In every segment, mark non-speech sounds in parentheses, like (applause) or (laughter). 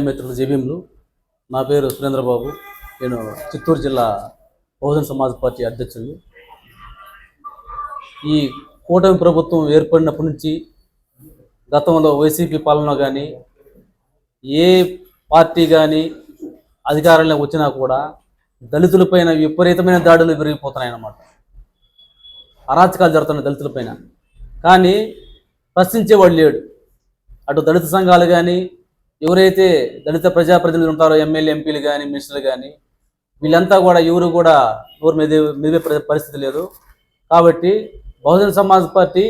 మిత్రులు జీవీంలు నా పేరు సురేంద్రబాబు. నేను చిత్తూరు జిల్లా బహుజన సమాజ్ పార్టీ అధ్యక్షుడిని. ఈ కూటమి ప్రభుత్వం ఏర్పడినప్పటి నుంచి గతంలో వైసీపీ పాలన కానీ ఏ పార్టీ కానీ అధికారంలో వచ్చినా కూడా దళితులపైన విపరీతమైన దాడులు పెరిగిపోతున్నాయి అన్నమాట. అరాచకాలు జరుగుతున్నాయి దళితులపైన. కానీ ప్రశ్నించేవాడు లేడు. అటు దళిత సంఘాలు కానీ ఎవరైతే దళిత ప్రజాప్రతినిధులు ఉంటారో ఎమ్మెల్యే ఎంపీలు కానీ మినిస్టర్లు కానీ వీళ్ళంతా కూడా ఎవరు కూడా ఎవరు మీద మీద పరిస్థితి లేదు. కాబట్టి బహుజన సమాజ్ పార్టీ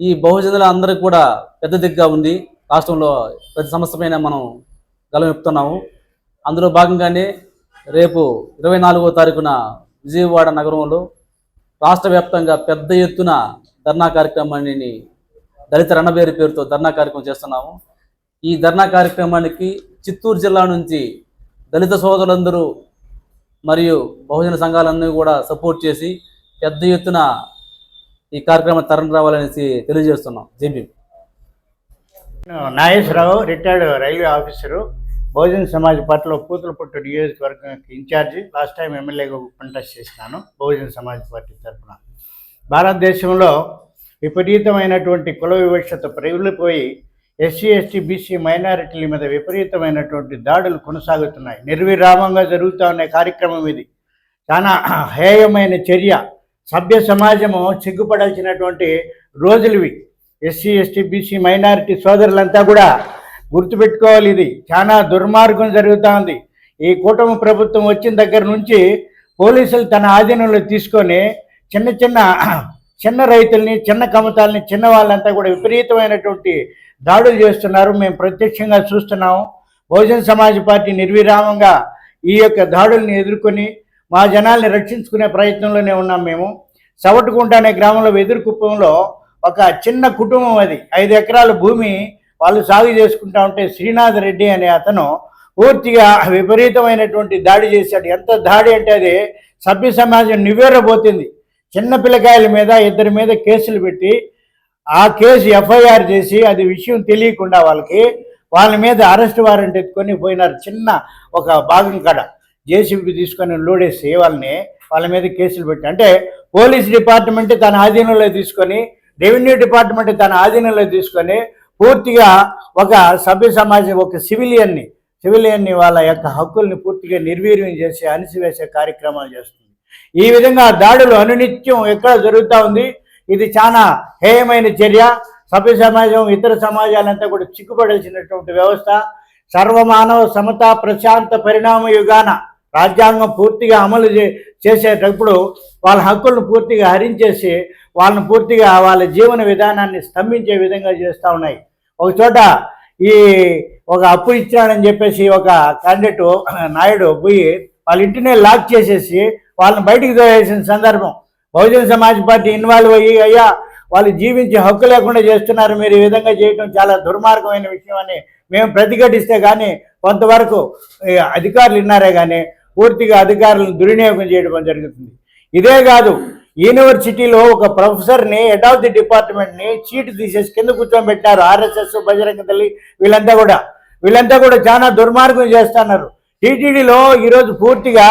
ఈ బహుజనుల అందరికి కూడా పెద్ద దిగ్గా ఉంది. రాష్ట్రంలో ప్రతి సమస్య పైన మనం గలం చెప్తున్నాము అందులో భాగంగానే రేపు ఇరవై నాలుగో తారీఖున విజయవాడ నగరంలో రాష్ట్ర వ్యాప్తంగా పెద్ద ఎత్తున ధర్నా కార్యక్రమాన్ని దళిత రణబేరి పేరుతో ధర్నా కార్యక్రమం చేస్తున్నాము. ఈ ధర్నా కార్యక్రమానికి చిత్తూరు జిల్లా నుంచి దళిత సోదరులందరూ మరియు బహుజన సంఘాలన్నీ కూడా సపోర్ట్ చేసి పెద్ద ఎత్తున ఈ కార్యక్రమం తరం రావాలనేసి తెలియజేస్తున్నాం. J P Nageswara Rao retired railway officer Bahujan Samaj పార్టీలో పూతలపట్టు నియోజకవర్గానికి ఇన్ఛార్జి లాస్ట్ టైం ఎమ్మెల్యేగా కంటెస్ట్ చేసినాను బహుజన సమాజ్ పార్టీ తరఫున భారతదేశంలో విపరీతమైనటువంటి కుల వివక్షత ప్రబలిపోయి ఎస్సీ ఎస్టీ బీసీ మైనారిటీల మీద విపరీతమైనటువంటి దాడులు కొనసాగుతున్నాయి. నిర్విరామంగా జరుగుతూ ఉన్న కార్యక్రమం ఇది. చాలా హేయమైన చర్య. సభ్య సమాజము సిగ్గుపడాల్సినటువంటి రోజులువి. ఎస్సీ ఎస్టీ బీసీ మైనారిటీ సోదరులంతా కూడా గుర్తుపెట్టుకోవాలి ఇది. చాలా దుర్మార్గం జరుగుతూ ఉంది. ఈ కూటమి ప్రభుత్వం వచ్చిన దగ్గర నుంచి పోలీసులు తన ఆధీనంలో తీసుకొని చిన్న చిన్న చిన్న రైతుల్ని చిన్న కమతాలని చిన్న వాళ్ళంతా కూడా విపరీతమైనటువంటి దాడులు చేస్తున్నారు. మేము ప్రత్యక్షంగా చూస్తున్నాము. బహుజన సమాజ్ పార్టీ నిర్విరామంగా ఈ యొక్క దాడుల్ని ఎదుర్కొని మా జనాల్ని రక్షించుకునే ప్రయత్నంలోనే ఉన్నాం మేము. సవటుకుంట అనే గ్రామంలో వెదురుకుప్పంలో ఒక చిన్న కుటుంబం అది. ఐదు ఎకరాల భూమి వాళ్ళు సాగు చేసుకుంటా ఉంటే శ్రీనాథ్ రెడ్డి అనే అతను పూర్తిగా విపరీతమైనటువంటి దాడి చేశాడు. ఎంత దాడి అంటే అది సభ్య సమాజం నివేరబోతుంది చిన్న పిల్లకాయల మీద ఇద్దరి మీద కేసులు పెట్టి ఆ కేసు ఎఫ్ఐఆర్ చేసి అది విషయం తెలియకుండా వాళ్ళకి వాళ్ళ మీద అరెస్ట్ వారెంట్ ఎత్తుకొని పోయినారు చిన్న ఒక భాగం కాడ. జేసీబీ తీసుకొని లోడేసి వాళ్ళని వాళ్ళ మీద కేసులు పెట్టి అంటే పోలీస్ డిపార్ట్మెంట్ తన ఆధీనంలో తీసుకొని రెవెన్యూ డిపార్ట్మెంట్ తన ఆధీనంలో తీసుకొని పూర్తిగా ఒక సభ్య సమాజం ఒక సివిలియన్ని సివిలియన్ని వాళ్ళ యొక్క హక్కుల్ని పూర్తిగా నిర్వీర్యం చేసి అణిసివేసే కార్యక్రమాలు చేస్తుంది. ఈ విధంగా దాడులు అనునిత్యం ఎక్కడ జరుగుతూ ఉంది? ఇది చాలా హేయమైన చర్య. సభ్య సమాజం ఇతర సమాజాలంతా కూడా చిక్కుపడాల్సినటువంటి వ్యవస్థ. సర్వమానవ సమత ప్రశాంత పరిణామ యుగాన రాజ్యాంగం పూర్తిగా అమలు చే చేసేటప్పుడు వాళ్ళ హక్కులను పూర్తిగా హరించేసి వాళ్ళని పూర్తిగా వాళ్ళ జీవన విధానాన్ని స్తంభించే విధంగా చేస్తూ ఉన్నాయి. ఒక చోట ఈ ఒక అప్పు ఇచ్చాడని చెప్పేసి ఒక క్యాండిడేట్ నాయుడు పోయి వాళ్ళ ఇంటినే లాక్ చేసేసి వాళ్ళని బయటికి తోసేసిన సందర్భం. బహుజన సమాజ్ పార్టీ ఇన్వాల్వ్ అయ్యి అయ్యా వాళ్ళు జీవించే హక్కు లేకుండా చేస్తున్నారు. మీరు ఈ విధంగా చేయడం చాలా దుర్మార్గమైన విషయం అని మేము ప్రతిఘటిస్తే కానీ కొంతవరకు అధికారులు విన్నారే కానీ పూర్తిగా అధికారులను దుర్వినియోగం చేయడం జరుగుతుంది. ఇదే కాదు యూనివర్సిటీలో ఒక ప్రొఫెసర్ని హెడ్ ఆఫ్ ది డిపార్ట్మెంట్ని చీటు తీసేసి కింద కూర్చోబెట్టారు ఆర్ఎస్ఎస్ బజరంగ తల్లి వీళ్ళంతా కూడా. వీళ్ళంతా కూడా చాలా దుర్మార్గం చేస్తున్నారు. టీటీడీలో ఈరోజు పూర్తిగా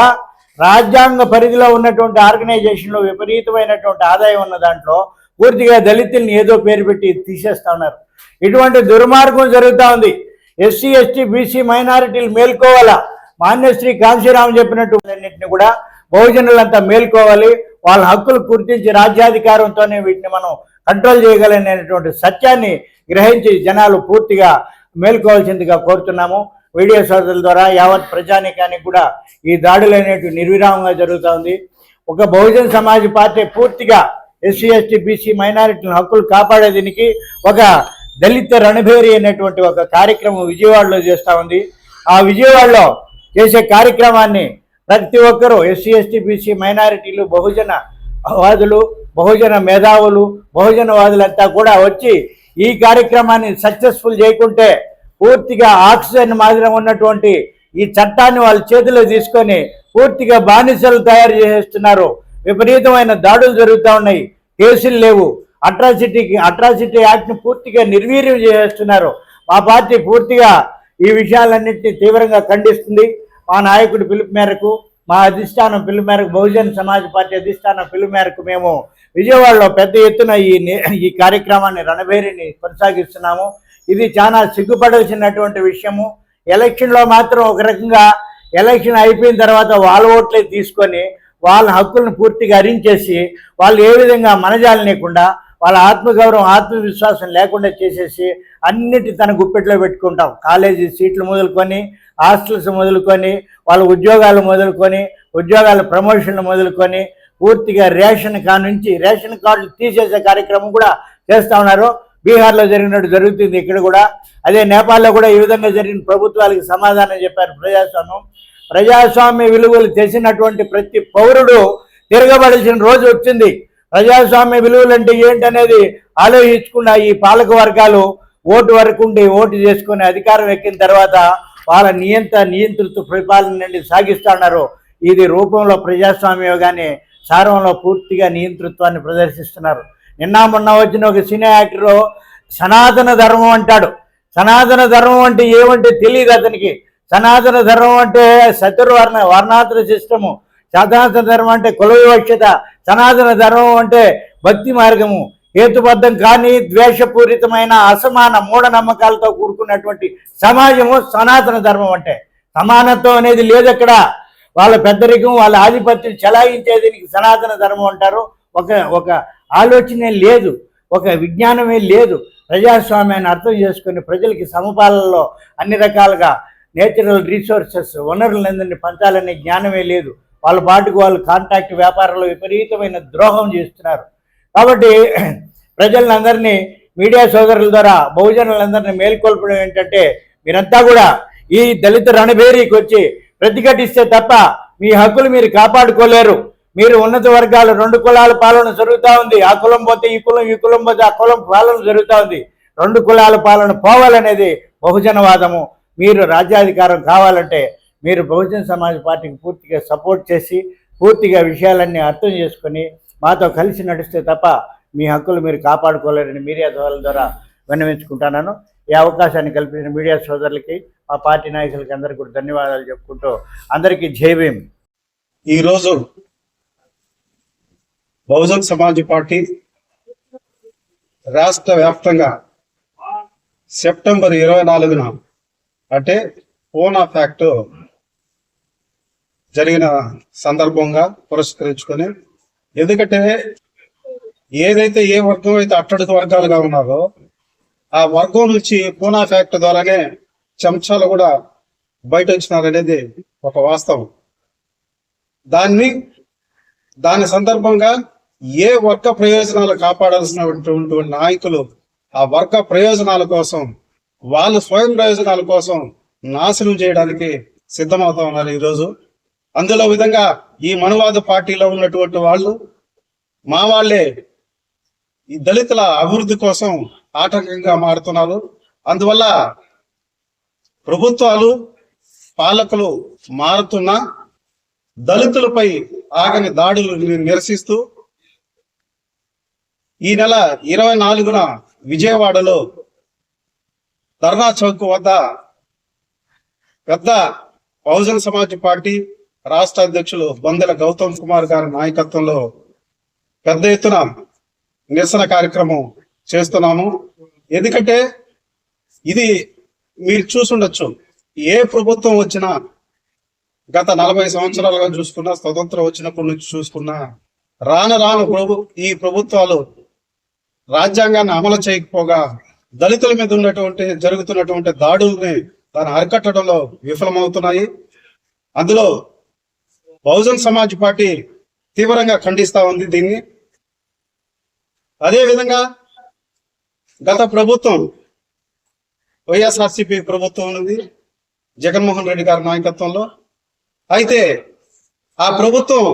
రాజ్యాంగ పరిధిలో ఉన్నటువంటి ఆర్గనైజేషన్లో విపరీతమైనటువంటి ఆదాయం ఉన్న దాంట్లో పూర్తిగా దళితుల్ని ఏదో పేరు పెట్టి తీసేస్తా ఉన్నారు. ఇటువంటి దుర్మార్గం జరుగుతూ ఉంది. ఎస్సీ ఎస్టీ బీసీ మైనారిటీలు మేల్కోవాలా. మాన్యశ్రీ కాంశీరామ్ చెప్పినట్టు అన్నింటిని కూడా బహుజనులంతా మేల్కోవాలి. వాళ్ళ హక్కులు గుర్తించి రాజ్యాధికారంతోనే వీటిని మనం కంట్రోల్ చేయగలనేటువంటి సత్యాన్ని గ్రహించి జనాలు పూర్తిగా మేల్కోవాల్సిందిగా కోరుతున్నాము. వీడియో సోదరుల ద్వారా యావత్ ప్రజానికానికి కూడా ఈ దాడులు అనేటివి నిర్విరామంగా జరుగుతూ ఉంది. ఒక బహుజన సమాజ్ పార్టీ పూర్తిగా ఎస్సీ ఎస్టీ బీసీ మైనారిటీల హక్కులు కాపాడే దీనికి ఒక దళిత రణభేరి అనేటువంటి ఒక కార్యక్రమం విజయవాడలో చేస్తూ ఉంది. ఆ విజయవాడలో చేసే కార్యక్రమాన్ని ప్రతి ఒక్కరూ ఎస్సీ ఎస్టీ బీసీ మైనారిటీలు బహుజన వాదులు బహుజన మేధావులు బహుజన వాదులంతా కూడా వచ్చి ఈ కార్యక్రమాన్ని సక్సెస్ఫుల్ చేయకుంటే పూర్తిగా ఆక్సిజన్ మాదిరి ఉన్నటువంటి ఈ చట్టాన్ని వాళ్ళ చేతిలో తీసుకొని పూర్తిగా బానిసలు తయారు చేస్తున్నారు. విపరీతమైన దాడులు జరుగుతూ ఉన్నాయి. కేసులు లేవు. అట్రాసిటీకి అట్రాసిటీ యాక్ట్ని పూర్తిగా నిర్వీర్యం చేస్తున్నారు. మా పార్టీ పూర్తిగా ఈ విషయాలన్నింటినీ తీవ్రంగా ఖండిస్తుంది. మా నాయకుడి పిలుపు మేరకు మా అధిష్టానం పిలుపు మేరకు బహుజన్ సమాజ్ పార్టీ అధిష్టానం పిలుపు మేరకు మేము విజయవాడలో పెద్ద ఎత్తున ఈ ఈ కార్యక్రమాన్ని రణభేరిని కొనసాగిస్తున్నాము. ఇది చాలా సిగ్గుపడాల్సినటువంటి విషయము. ఎలక్షన్లో మాత్రం ఒక రకంగా ఎలక్షన్ అయిపోయిన తర్వాత వాళ్ళ ఓట్లే తీసుకొని వాళ్ళ హక్కులను పూర్తిగా అరించేసి వాళ్ళు ఏ విధంగా మనజాలనీయకుండా వాళ్ళ ఆత్మగౌరవం ఆత్మవిశ్వాసం లేకుండా చేసేసి అన్నిటి తన గుప్పెట్లో పెట్టుకుంటాం. కాలేజీ సీట్లు మొదలుకొని హాస్టల్స్ మొదలుకొని వాళ్ళ ఉద్యోగాలు మొదలుకొని ఉద్యోగాల ప్రమోషన్లు మొదలుకొని పూర్తిగా రేషన్ కార్డు నుంచి రేషన్ కార్డులు తీసేసే కార్యక్రమం కూడా చేస్తా ఉన్నారు. బీహార్లో జరిగినట్టు జరుగుతుంది. ఇక్కడ కూడా అదే నేపాల్లో కూడా ఈ విధంగా జరిగిన ప్రభుత్వాలకి సమాధానం చెప్పారు ప్రజాస్వామ్యం. ప్రజాస్వామ్య విలువలు తెలిసినటువంటి ప్రతి పౌరుడు తిరగబడాల్సిన రోజు వచ్చింది. ప్రజాస్వామ్య విలువలు అంటే ఏంటనేది ఆలోచించకుండా ఈ పాలక వర్గాలు ఓటు వరకు ఉండి ఓటు చేసుకుని అధికారం ఎక్కిన తర్వాత వాళ్ళ నియంత్ర నియంతృత్వ పరిపాలన నుండి సాగిస్తున్నారు ఇది రూపంలో ప్రజాస్వామ్యం కానీ సారంలో పూర్తిగా నియంతృత్వాన్ని ప్రదర్శిస్తున్నారు. నిన్న మొన్న వచ్చిన ఒక సినీ యాక్టర్ సనాతన ధర్మం అంటాడు. సనాతన ధర్మం అంటే ఏమంటే తెలియదు అతనికి. సనాతన ధర్మం అంటే శత్రువర్ణ వర్ణాతుల సిస్టము. సనాతన ధర్మం అంటే కుల వివక్షత. సనాతన ధర్మం అంటే భక్తి మార్గము. హేతుబద్ధం కానీ ద్వేషపూరితమైన అసమాన మూఢనమ్మకాలతో కూడుకున్నటువంటి సమాజము సనాతన ధర్మం అంటే. సమానత్వం అనేది లేదు అక్కడ. వాళ్ళ పెద్దరికం వాళ్ళ ఆధిపత్యం చెలాయించేది సనాతన ధర్మం అంటారు. ఒక ఒక ఆలోచనే లేదు ఒక విజ్ఞానమే లేదు. ప్రజాస్వామ్యాన్ని అర్థం చేసుకుని ప్రజలకి సమపాలలో అన్ని రకాలుగా నేచురల్ రీసోర్సెస్ వనరులందరినీ పంచాలనే జ్ఞానమే లేదు. వాళ్ళ పాటుకు వాళ్ళు కాంట్రాక్ట్ వ్యాపారంలో విపరీతమైన ద్రోహం చేస్తున్నారు. కాబట్టి (clears throat) ప్రజలందరినీ మీడియా సోదరుల ద్వారా బహుజనులందరినీ మేల్కొల్పడం ఏంటంటే మీరంతా కూడా ఈ దళిత రణబేరీకి వచ్చి ప్రతిఘటిస్తే తప్ప మీ హక్కులు మీరు కాపాడుకోలేరు. మీరు ఉన్నత వర్గాలు రెండు కులాల పాలన జరుగుతూ ఉంది. ఆ కులం పోతే ఈ కులం ఈ కులం పోతే ఆ కులం పాలన జరుగుతూ ఉంది. రెండు కులాల పాలన పోవాలనేది బహుజనవాదము. మీరు రాజ్యాధికారం కావాలంటే మీరు బహుజన సమాజ్ పార్టీకి పూర్తిగా సపోర్ట్ చేసి పూర్తిగా విషయాలన్నీ అర్థం చేసుకొని మాతో కలిసి నడిస్తే తప్ప మీ హక్కులు మీరు కాపాడుకోలేరని మీడియా ద్వారా ద్వారా విన్నవించుకుంటున్నాను. ఈ అవకాశాన్ని కల్పించిన మీడియా సోదరులకి మా పార్టీ నాయకులకి అందరికీ కూడా ధన్యవాదాలు చెప్పుకుంటూ అందరికీ జై భీమ్. ఈరోజు బహుజన్ సమాజ్ పార్టీ రాష్ట్ర వ్యాప్తంగా సెప్టెంబర్ ఇరవై నాలుగున అంటే పూనా ఫ్యాక్ట్ జరిగిన సందర్భంగా పురస్కరించుకొని ఎందుకంటే ఏదైతే ఏ వర్గం అయితే అట్టడుగు వర్గాలుగా ఉన్నారో ఆ వర్గం నుంచి పూనా ఫ్యాక్ట్ ద్వారానే చెంచాలు కూడా బయట వచ్చినారనేది ఒక వాస్తవం. దాన్ని దాని సందర్భంగా ఏ వర్గ ప్రయోజనాలు కాపాడాల్సినటువంటి నాయకులు ఆ వర్గ ప్రయోజనాల కోసం వాళ్ళ స్వయం ప్రయోజనాల కోసం నాశనం చేయడానికి సిద్ధమవుతా ఉన్నారు ఈరోజు. అందులో విధంగా ఈ మనువాద పార్టీలో ఉన్నటువంటి వాళ్ళు మా వాళ్ళే ఈ దళితుల అభివృద్ధి కోసం ఆటంకంగా మారుతున్నారు. అందువల్ల ప్రభుత్వాలు పాలకులు మారుతున్నా దళితులపై ఆగని దాడులు నిరసిస్తూ ఈ నెల ఇరవై నాలుగున విజయవాడలో ధర్నా చౌక్ వద్ద పెద్ద బహుజన సమాజ్ పార్టీ రాష్ట్ర అధ్యక్షులు బొందెల గౌతమ్ కుమార్ గారి నాయకత్వంలో పెద్ద ఎత్తున నిరసన కార్యక్రమం చేస్తున్నాము. ఎందుకంటే ఇది మీరు చూసుండొచ్చు ఏ ప్రభుత్వం వచ్చినా గత నలభై సంవత్సరాలుగా చూసుకున్నా స్వతంత్రం వచ్చినప్పటి నుంచి చూసుకున్నా రాను రాను ప్రభు ఈ ప్రభుత్వాలు రాజ్యాంగాన్ని అమలు చేయకపోగా దళితుల మీద ఉన్నటువంటి జరుగుతున్నటువంటి దాడుల్ని తాను అరికట్టడంలో విఫలమవుతున్నాయి. అందులో బహుజన్ సమాజ్ పార్టీ తీవ్రంగా ఖండిస్తా ఉంది దీన్ని. అదేవిధంగా గత ప్రభుత్వం వైఎస్ఆర్సిపి ప్రభుత్వం ఉంది జగన్మోహన్ రెడ్డి గారి నాయకత్వంలో. అయితే ఆ ప్రభుత్వం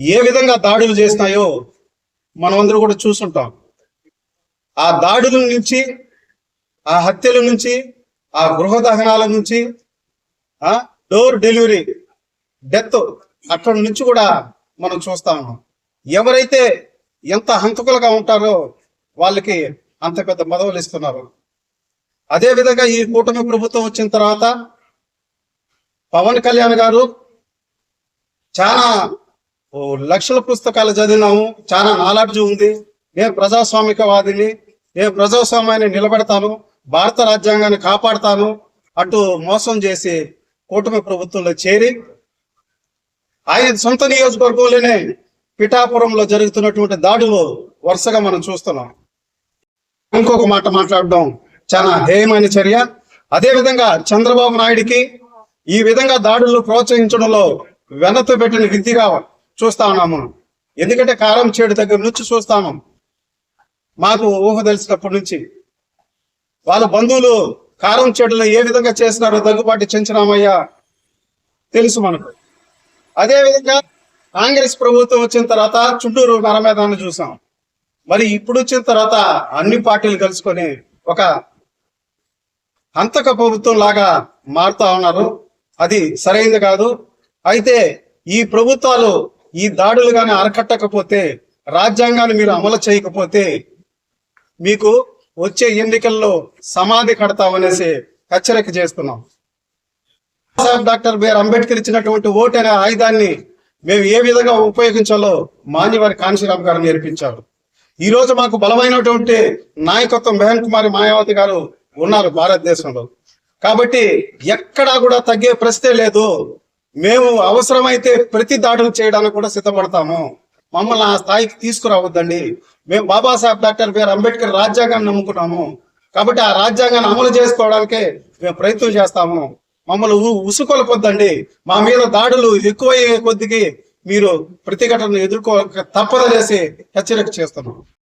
ఏ విధంగా దాడులు చేసినాయో మనమందరూ కూడా చూసుంటాం. ఆ దాడుల నుంచి ఆ హత్యల నుంచి ఆ గృహ దహనాల నుంచి ఆ డోర్ డెలివరీ డెత్ అక్కడి నుంచి కూడా మనం చూస్తా ఉన్నాం. ఎవరైతే ఎంత హంతకులుగా ఉంటారో వాళ్ళకి అంత పెద్ద పదవులు ఇస్తున్నారు. అదే విధంగా ఈ కూటమి ప్రభుత్వం వచ్చిన తర్వాత పవన్ కళ్యాణ్ గారు చాలా లక్షల పుస్తకాలు చదివినాము. చాలా నాలెడ్జ్ ఉంది. నేను ప్రజాస్వామికవాదిని. నేను ప్రజాస్వామ్యాన్ని నిలబెడతాను. భారత రాజ్యాంగాన్ని కాపాడతాను. అటు మోసం చేసి కూటమి ప్రభుత్వంలో చేరి ఆయన సొంత నియోజకవర్గంలోనే పిఠాపురంలో జరుగుతున్నటువంటి దాడులు వరుసగా మనం చూస్తున్నాం. ఇంకొక మాట మాట్లాడడం చాలా హేయమైన చర్య. అదే విధంగా చంద్రబాబు నాయుడికి ఈ విధంగా దాడులు ప్రోత్సహించడంలో వెనతో పెట్టిన విద్యగా చూస్తా ఉన్నాము. ఎందుకంటే కారం చేడు దగ్గర నుంచి చూస్తాము మాకు ఊహ తెలిసినప్పటి నుంచి. వాళ్ళ బంధువులు కారం చెడులు ఏ విధంగా చేసినారో దగ్గుబాటి చెంచినామయ్యా తెలుసు మనకు. అదేవిధంగా కాంగ్రెస్ ప్రభుత్వం వచ్చిన తర్వాత చుట్టూరు నరమేదాన్ని చూసాం. మరి ఇప్పుడు వచ్చిన తర్వాత అన్ని పార్టీలు కలుసుకొని ఒక హంతక ప్రభుత్వం లాగా మారుతా ఉన్నారు. అది సరైనది కాదు. అయితే ఈ ప్రభుత్వాలు ఈ దాడులు కానీ అరకట్టకపోతే రాజ్యాంగాన్ని మీరు అమలు చేయకపోతే మీకు వచ్చే ఎన్నికల్లో సమాధి కడతామనేసి హెచ్చరిక చేస్తున్నాం. బాబాసాహెబ్ డాక్టర్ బిఆర్ అంబేద్కర్ ఇచ్చినటువంటి ఓటు అనే ఆయుధాన్ని మేము ఏ విధంగా ఉపయోగించాలో మాన్యవారి కాంశీరామ్ గారు నేర్పించారు. ఈ రోజు మాకు బలమైనటువంటి నాయకత్వం మెహన్ కుమారి మాయావతి గారు ఉన్నారు భారతదేశంలో. కాబట్టి ఎక్కడా కూడా తగ్గే ప్రశ్నే లేదు. మేము అవసరమైతే ప్రతి దాడులు చేయడానికి కూడా సిద్ధపడతాము. మమ్మల్ని ఆ స్థాయికి తీసుకురావద్దండి. మేము బాబాసాహెబ్ డాక్టర్ బిఆర్ అంబేద్కర్ రాజ్యాంగాన్ని నమ్ముకున్నాము. కాబట్టి ఆ రాజ్యాంగాన్ని అమలు చేసుకోవడానికే మేము ప్రయత్నం చేస్తాము. మమ్మల్ని ఉసుకొలపొద్దండి. మా మీద దాడులు ఎక్కువయ్యే కొద్దికి మీరు ప్రతిఘటనను ఎదుర్కో తప్పదనేసి హెచ్చరిక చేస్తున్నాం.